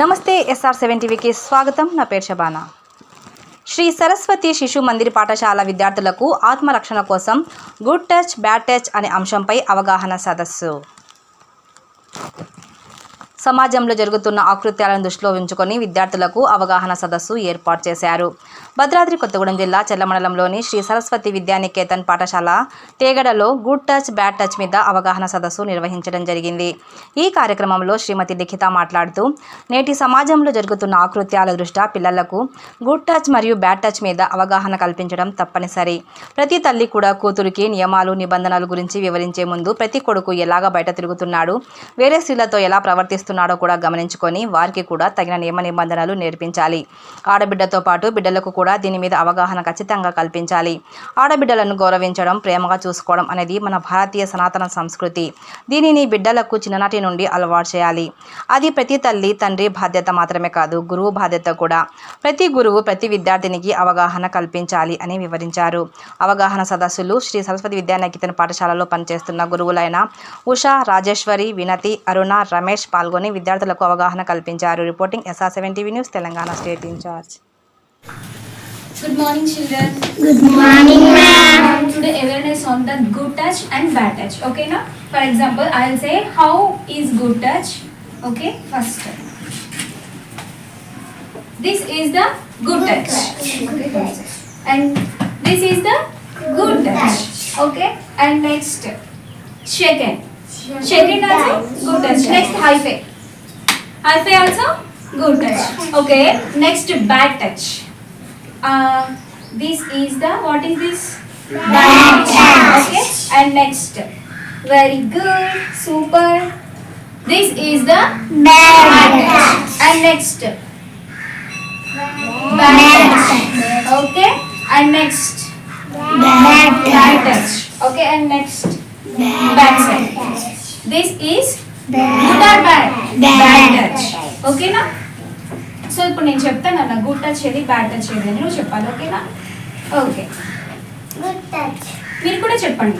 నమస్తే SR seven టీవీకి స్వాగతం. నా పేరు షబానా శ్రీ సరస్వతి శిశు మందిర్ పాఠశాల విద్యార్థులకు ఆత్మరక్షణ కోసం గుడ్ టచ్ బ్యాడ్ టచ్ అనే అంశంపై అవగాహన సదస్సు. సమాజంలో జరుగుతున్న ఆకృత్యాలను దృష్టిలో ఉంచుకొని విద్యార్థులకు అవగాహన సదస్సు ఏర్పాటు చేశారు. భద్రాద్రి కొత్తగూడెం జిల్లా చెల్లమండలంలోని శ్రీ సరస్వతి విద్యానికేతన్ పాఠశాల తేగడలో గుడ్ టచ్ బ్యాడ్ టచ్ మీద అవగాహన సదస్సు నిర్వహించడం జరిగింది. ఈ కార్యక్రమంలో శ్రీమతి లిఖిత మాట్లాడుతూ నేటి సమాజంలో జరుగుతున్న ఆకృత్యాల దృష్ట్యా పిల్లలకు గుడ్ టచ్ మరియు బ్యాడ్ టచ్ మీద అవగాహన కల్పించడం తప్పనిసరి. ప్రతి తల్లి కూడా కూతురికి నియమాలు నిబంధనల గురించి వివరించే ముందు ప్రతి కొడుకు ఎలాగ బయట తిరుగుతున్నాడు వేరే స్త్రీలతో ఎలా ప్రవర్తిస్తున్నాడో కూడా గమనించుకొని వారికి కూడా తగిన నియమ నిబంధనలు నేర్పించాలి. ఆడబిడ్డతో పాటు బిడ్డలకు కూడా దీని మీద అవగాహన ఖచ్చితంగా కల్పించాలి. ఆడబిడ్డలను గౌరవించడం ప్రేమగా చూసుకోవడం అనేది మన భారతీయ సనాతన సంస్కృతి. దీనిని బిడ్డలకు చిన్ననాటి నుండి అలవాటు చేయాలి. అది ప్రతి తల్లి తండ్రి బాధ్యత మాత్రమే కాదు గురువు బాధ్యత కూడా. ప్రతి గురువు ప్రతి విద్యార్థినికి అవగాహన కల్పించాలి అని వివరించారు. అవగాహన సదస్సులు శ్రీ సరస్వతి విద్యానికేతన్ పాఠశాలలో పనిచేస్తున్న గురువులైన ఉషా రాజేశ్వరి వినతి అరుణ రమేష్ పాల్గొని విద్యార్థులకు అవగాహన కల్పించారు reporting SR seven TV news Telangana state incharge Good morning, children. Good morning, ma'am. Today awareness on the good touch and bad touch. Okay, now for example, I'll say how is good touch. Okay, first. This is the good touch. Okay, and this is the good touch. Okay, and next second. Second also good touch. Next high five. Five also good touch. Okay, next bad touch. Uh, this is the what is this? Bad touch. Okay, and next. Very good, super. This is the Bad touch. and next. Bad touch. Okay, and next. Bad Bad touch. touch. Okay, and next. Back side. This is ఓకేనా so ఇప్పుడు నేను చెప్తాను అన్న good touch ఏది bad touch ఏది అని నువ్వు చెప్పాలి ఓకేనా ఓకే. మీరు కూడా చెప్పండి.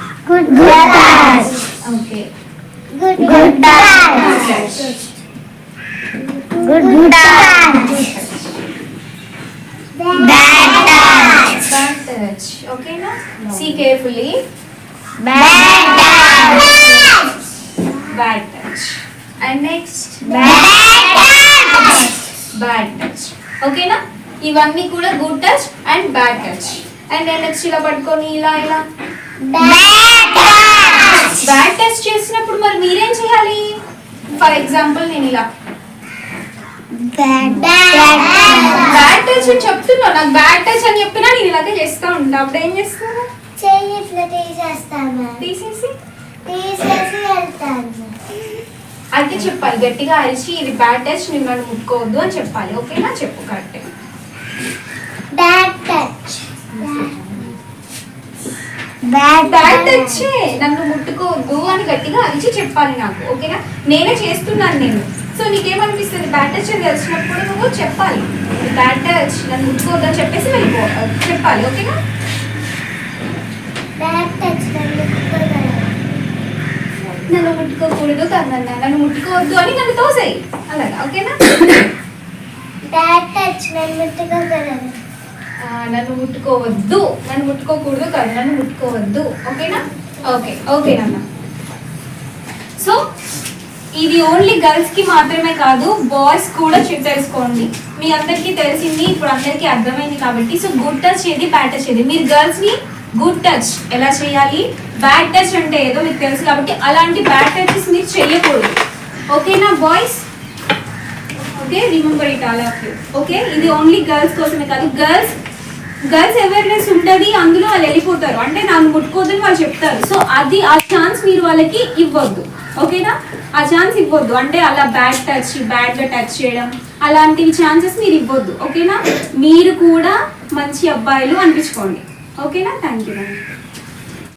ఓకే. బ్యాడ్ టచ్ ఓకేనా see carefully. Bad touch and next Bad touch. Touch ఓకేనా ఇవన్నీ కూడా good touch and bad touch and next ఇలా పట్టుకొని ఇలా ఇలా. Bad touch. బ్యాడ్ టచ్ చేసినప్పుడు మరి మీరేం చేయాలి? ఫర్ ఎగ్జాంపుల్ నేను ఇలా. Bad touch. బ్యాడ్ టచ్ అని చెప్తున్నా. నాకు బ్యాడ్ టచ్ అని చెప్పినా నేను ఇలాగే చేస్తా ఉంటా. అప్పుడు ఏం చేస్తాను తీసేసి. తీసేసి అయితే చెప్పాలి గట్టిగా అరిచి ఇది బ్యాడ్ టచ్ నన్ను ముట్టుకోవద్దు అని చెప్పాలి. ఓకేనా? చెప్పు correct bad touch bad bad touch నన్ను ముట్టుకోవద్దు అని గట్టిగా అరిచి చెప్పాలి నాకు ఓకేనా? నేనే చేస్తున్నాను నేను. సో నీకేమనిపిస్తుంది? బ్యాడ్ టచ్ అని తెలిసినప్పుడు నువ్వు చెప్పాలి. బ్యాడ్ టచ్ నన్ను ముట్టుకోవద్దు అని చెప్పేసి వెళ్ళిపో చెప్పాలి ఓకేనా? బ్యాడ్ టచ్ నన్ను ముట్టుకోకూడదు కదన్న నన్ను ముట్టుకోవద్దు అని నన్ను తోసేయి. అలాగా ఓకేనా? నన్ను నన్ను ముట్టుకోవద్దు నన్ను ముట్టుకోకూడదు కాదు నన్ను ముట్టుకోవద్దు. ఓకేనా? ఓకే ఓకే నాన్న. సో ఇది ఓన్లీ గర్ల్స్కి మాత్రమే కాదు బాయ్స్ కూడా తెలుసుకోండి మీ అందరికీ తెలిసింది ఇప్పుడు అందరికీ అర్థమైంది కాబట్టి. సో గుడ్ టచ్ ఏది బ్యాడ్ టచ్ ఏది మీరు గర్ల్స్ని గుడ్ టచ్ ఎలా చేయాలి? బ్యాడ్ టచ్ అంటే ఏదో మీకు తెలుసు కాబట్టి అలాంటి బ్యాడ్ టచెస్ మీరు చేయకూడదు. ఓకేనా boys okay remember it all of you okay ఇది ఓన్లీ గర్ల్స్ కోసమే కాదు. గర్ల్స్ గర్ల్స్ అవేర్నెస్ ఉంటుంది అందులో వాళ్ళు వెళ్ళిపోతారు. అంటే నన్ను ముట్టుకోదని వాళ్ళు చెప్తారు. సో అది ఆ ఛాన్స్ మీరు వాళ్ళకి ఇవ్వద్దు. ఓకేనా ఆ ఛాన్స్ ఇవ్వద్దు. అంటే అలా బ్యాడ్ టచ్ బ్యాడ్గా టచ్ చేయడం అలాంటివి ఛాన్సెస్ మీరు ఇవ్వద్దు. ఓకేనా మీరు కూడా మంచి అబ్బాయిలు అనిపించుకోండి. ఓకేనా? Thank you